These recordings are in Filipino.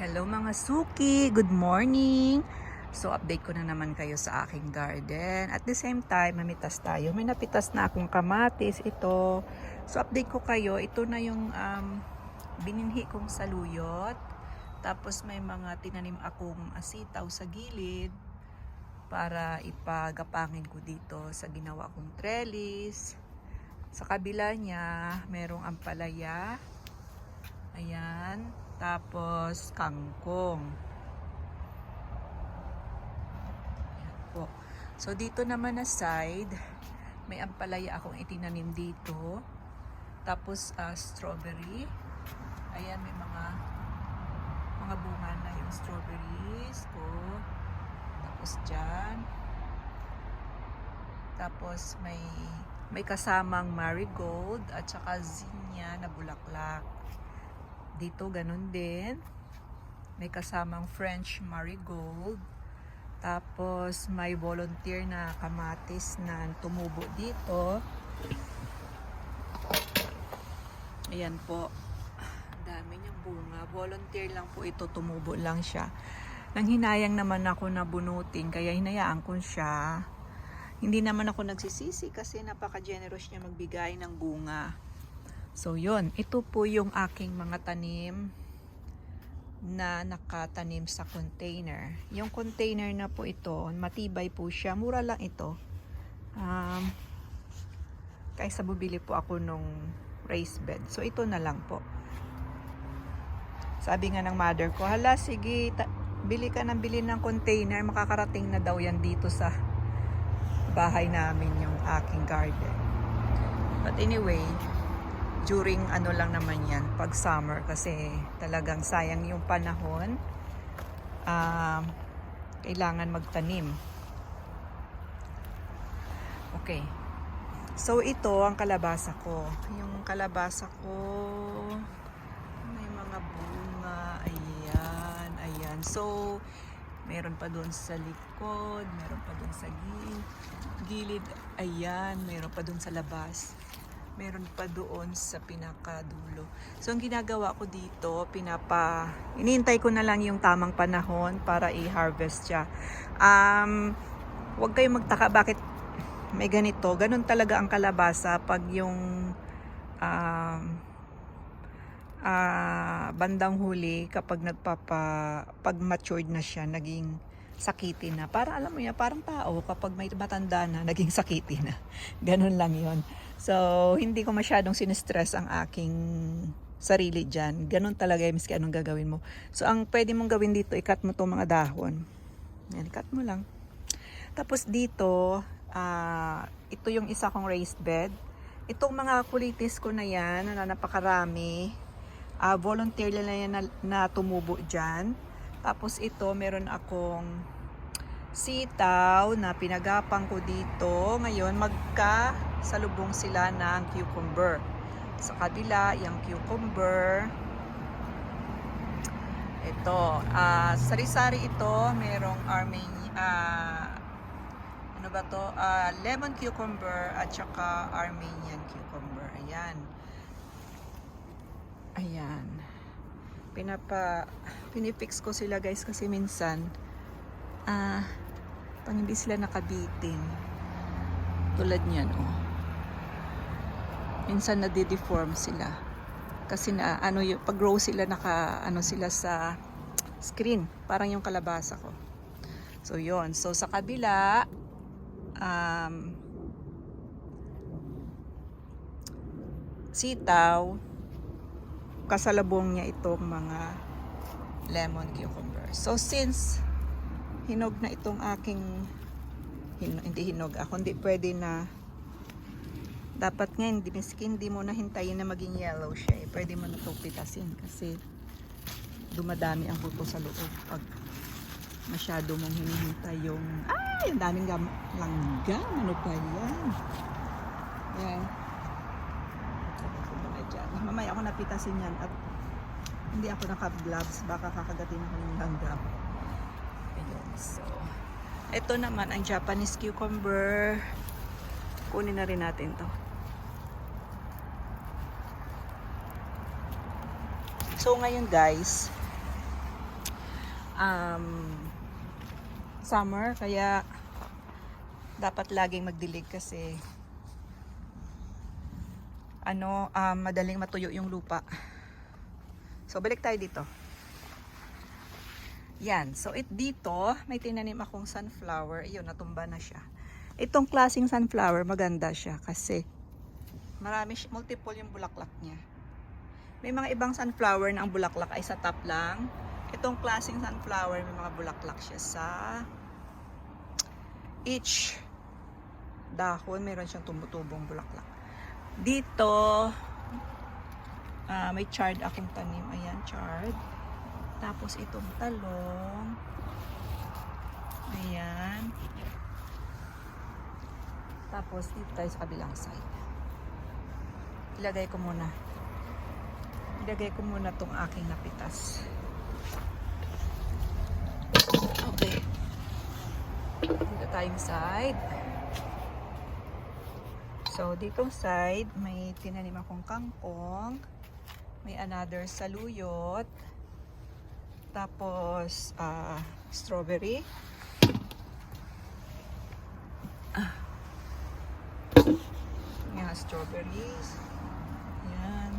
Hello mga suki! Good morning! So update ko na naman kayo sa aking garden. At the same time, mamitas tayo. May napitas na akong kamatis. Ito. So update ko kayo. Ito na yung um, bininhi kong saluyot. Tapos may mga tinanim akong asitaw sa gilid para ipagapangin ko dito sa ginawa kong trellis. Sa kabila niya, merong ampalaya. Ayan. Tapos, kangkong. Ayan po. So, dito naman na side, may ampalaya akong itinanim dito. Tapos, ah, strawberry. Ayan, may mga mga bunga na yung strawberries ko. Tapos, dyan. Tapos, may may kasamang marigold at saka zinnia na bulaklak. Dito ganun din. May kasamang French marigold. Tapos may volunteer na kamatis na tumubo dito. Ayan po. Dami niyang bunga. Volunteer lang po ito. Tumubo lang siya. Nang hinayang naman ako na bunutin. Kaya hinayaan ko siya. Hindi naman ako nagsisisi kasi napaka-generous niya magbigay ng bunga. So yun, ito po yung aking mga tanim na nakatanim sa container. Yung container na po ito, matibay po siya. Mura lang ito. Um, kaysa bubili po ako nung raised bed. So ito na lang po. Sabi nga ng mother ko, hala sige, bili ka ng bili ng container, makakarating na daw yan dito sa bahay namin yung aking garden. But anyway, during ano lang naman yan, pag summer kasi talagang sayang yung panahon. Um, kailangan magtanim. Okay. So ito ang kalabasa ko. Yung kalabasa ko may mga bunga. Ayan, ayan. So meron pa doon sa likod, meron pa doon sa gilid, ayan, meron pa doon sa labas, meron pa doon sa pinakadulo. So, ang ginagawa ko dito, pinapa, inintay ko na lang yung tamang panahon para i-harvest siya. Um, huwag kayong magtaka bakit may ganito. Ganun talaga ang kalabasa pag yung um, ah, bandang huli kapag nagpapa pag matured na siya naging sakitin na para alam mo yan parang tao kapag may matanda na naging sakitin na ganun lang yon so hindi ko masyadong sinestress ang aking sarili dyan. Ganun talaga yung miski anong gagawin mo. So ang pwede mong gawin dito ikat mo tong mga dahon. Yan ikat mo lang. Tapos dito ah, ito yung isa kong raised bed. Itong mga kulitis ko na yan na napakarami Ah, volunteer lang yan na, na tumubo dyan. Tapos ito, meron akong sitaw na pinagapang ko dito. Ngayon, magka salubong sila ng cucumber. Sa kabila, yung cucumber. Ito, ah, sari-sari ito, merong Armenian, ah, ano ba to? Ah, lemon cucumber at saka Armenian cucumber. Ayan. Ayan. Pinapa pinipix ko sila guys kasi minsan ah pang hindi sila nakabitin. Tulad niyan oh. Minsan nade-deform sila. Kasi na ano yung pag grow sila naka ano sila sa screen, parang yung kalabasa ko. So yon. So sa kabila um sitaw kasalubong niya itong mga lemon cucumber. So since hinog na itong aking hin- hindi hinog ako, hindi pwede na dapat nga hindi miski hindi mo na hintayin na maging yellow siya. Eh. Pwede mo na ito pitasin kasi dumadami ang buto sa loob pag masyado mong hinihintay yung ay, ang daming gam- langgam. Ano pa yan? Yan. Mamaya ako napitasin yan at hindi ako naka-gloves. Baka kakagatin ako ng langgam. Ayun. So, ito naman ang Japanese cucumber. Kunin na rin natin to. So, ngayon guys, um, summer kaya dapat laging magdilig kasi ano um, madaling matuyo yung lupa. So balik tayo dito. Yan. So it dito may tinanim akong sunflower. Ayun natumba na siya itong klaseng sunflower maganda siya kasi marami multiple yung bulaklak niya. May mga ibang sunflower na ang bulaklak ay sa top lang. Itong klaseng sunflower may mga bulaklak siya sa each dahon meron siyang tumutubong bulaklak. Dito ah, may chard akong tanim. Ayan chard tapos itong talong. Ayan tapos dito tayo sa kabilang side ilagay ko muna ilagay ko muna tong aking napitas okay dito tayong side So, ditong side, may tinanim akong kangkong. May another saluyot. Tapos, ah, strawberry. Ah. Yan, strawberries. Yan.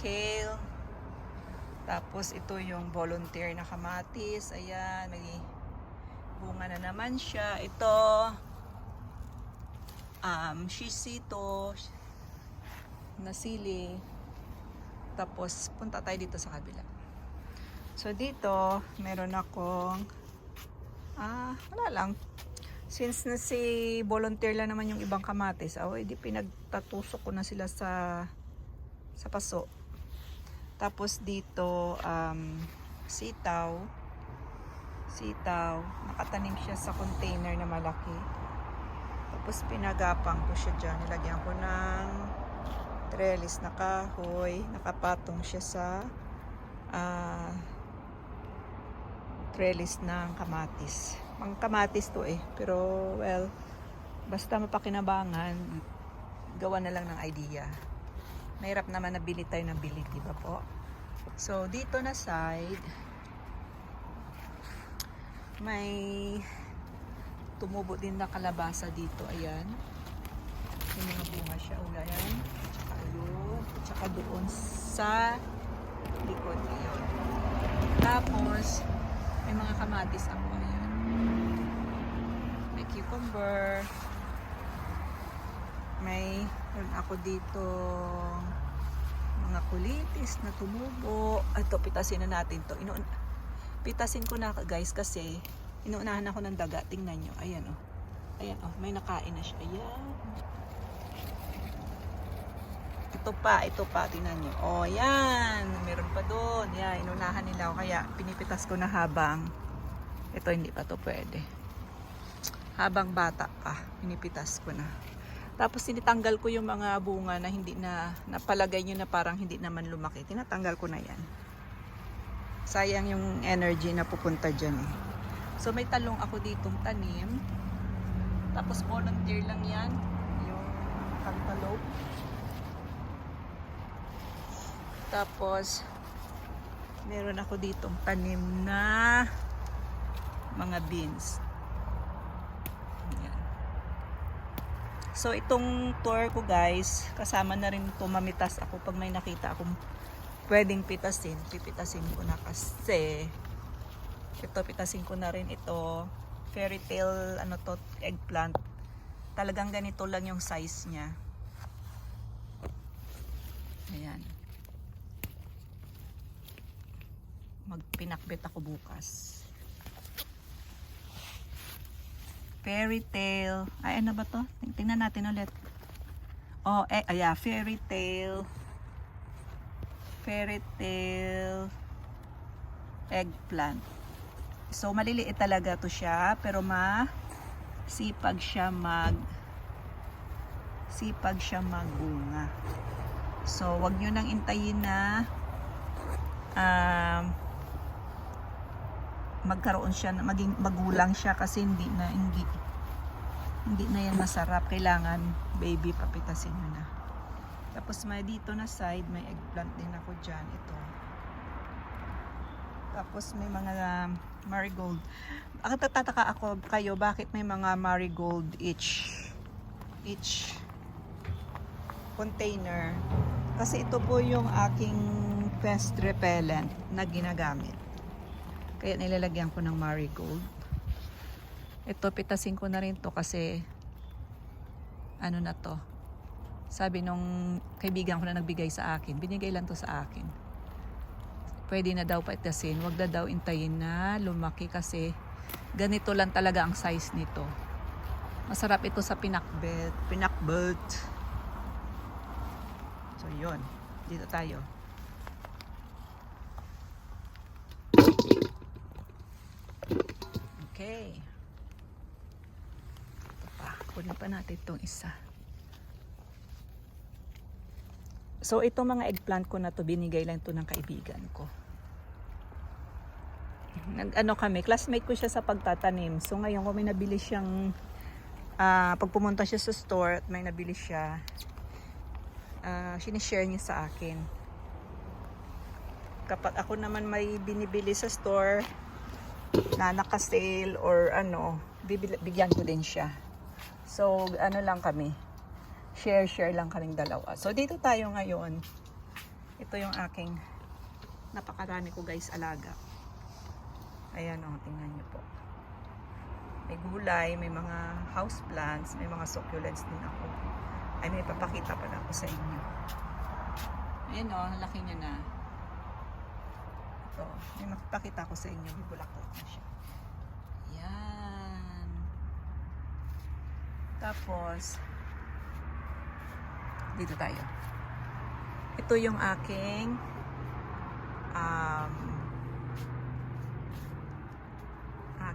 Kale. Tapos, ito yung volunteer na kamatis. Ayan, may bunga na naman siya. Ito, um, shisito, na sili. Tapos, punta tayo dito sa kabila. So, dito, meron akong, ah, wala lang. Since na si volunteer lang naman yung ibang kamatis, oh, edi pinagtatusok ko na sila sa, sa paso. Tapos dito, um, sitaw. Sitaw. Nakatanim siya sa container na malaki. Tapos pinagapang ko siya dyan. Nilagyan ko ng trellis na kahoy. Nakapatong siya sa ah, trellis ng kamatis. Ang kamatis to eh. Pero well, basta mapakinabangan, gawa na lang ng idea. Mahirap naman na bili tayo ng bili, di ba po? So, dito na side, may tumubo din na kalabasa dito. Ayan. May mga bunga siya. O, ayan. Ayun. At saka doon sa likod. Ayun. Tapos, may mga kamatis ako. Ayan. Cucumber. May, meron ako dito mga kulitis na tumubo. Ito, pitasin na natin to. Inu pitasin ko na guys kasi inuunahan ako ng daga. Tingnan nyo. Ayan oh. Ayan oh. May nakain na siya. Ayan. Ito pa. Ito pa. Tingnan nyo. Oh, yan. Meron pa doon. Yan. Inunahan nila ako. Kaya pinipitas ko na habang ito hindi pa to pwede. Habang bata pa. Pinipitas ko na. Tapos tinitanggal ko yung mga bunga na hindi na napalagay nyo na parang hindi naman lumaki. Tinatanggal ko na yan. Sayang yung energy na pupunta dyan eh. So may talong ako ditong tanim. Tapos volunteer lang yan. Yung cantaloupe. Tapos meron ako ditong tanim na mga beans. Yan. So itong tour ko guys, kasama na rin ito mamitas ako pag may nakita akong pwedeng pitasin. Pipitasin ko na kasi ito pitasin ko na rin ito. Fairy tale ano to eggplant. Talagang ganito lang yung size niya. Ayan. Magpinakbit ako bukas fairy tale. Ay ano ba to? Tingnan natin ulit. Oh eh ay, fairy tale. Fairy tale. Eggplant. So, maliliit talaga to siya, pero ma sipag siya mag sipag siya magbunga. So, wag nyo nang intayin na um, magkaroon siya, maging magulang siya kasi hindi na hindi hindi na yan masarap. Kailangan baby papitasin nyo na. Tapos may dito na side, may eggplant din ako dyan. Ito. Tapos may mga marigold. Ang tataka ako kayo, bakit may mga marigold each each container? Kasi ito po yung aking pest repellent na ginagamit. Kaya nilalagyan ko ng marigold. Ito, pitasin ko na rin to kasi ano na to. Sabi nung kaibigan ko na nagbigay sa akin, binigay lang to sa akin. Pwede na daw paitasin, wag na daw intayin na lumaki kasi ganito lang talaga ang size nito. Masarap ito sa pinakbet, pinakbet. So yun, dito tayo. Kunin pa natin itong isa. So ito mga eggplant ko na to binigay lang to ng kaibigan ko. Nag ano kami, classmate ko siya sa pagtatanim. So ngayon ko may nabili siyang ah, pag pumunta siya sa store at may nabili siya, ah sinishare niya sa akin. Kapag ako naman may binibili sa store na naka-sale or ano, bibili, bigyan ko din siya. So ano lang kami, share-share lang kaming dalawa. So dito tayo ngayon. Ito yung aking napakarami ko guys alaga. Ayan o, tingnan nyo po. May gulay, may mga house plants, may mga succulents din ako. Ay, may papakita pala ako sa inyo. Ayan o, ang laki niya na. Ito, may mapapakita ko sa inyo. May bulaklak na siya. Ayan. Tapos, dito tayo. Ito yung aking um,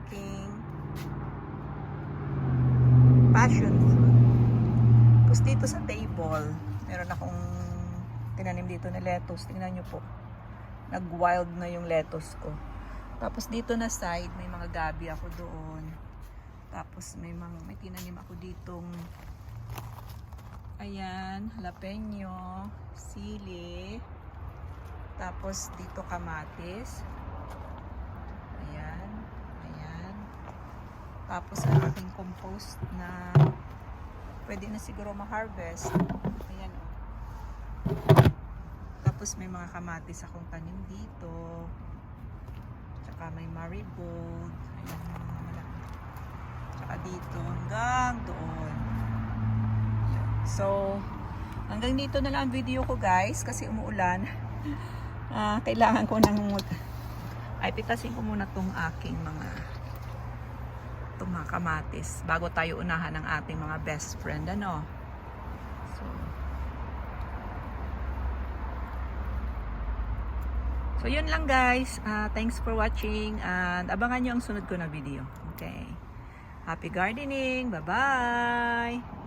aking passion fruit. Tapos dito sa table, meron akong tinanim dito na lettuce. Tingnan nyo po. Nag-wild na yung lettuce ko. Tapos dito na side, may mga gabi ako doon. Tapos may mga may tinanim ako ditong ayan, jalapeno, sili. Tapos dito kamatis. Ayan, ayan. Tapos ang aking compost na pwede na siguro ma-harvest. Ayan o. Tapos may mga kamatis akong tanim dito. Tsaka may marigold. Ayan yung mga malaki. Tsaka dito hanggang doon. So, hanggang dito na lang ang video ko guys kasi umuulan. Ah, kailangan ko mag ay pitasin ko muna tong aking mga itong mga kamatis bago tayo unahan ng ating mga best friend ano? So so yun lang guys. Ah, thanks for watching and abangan nyo ang sunod ko na video. Okay happy gardening. Bye bye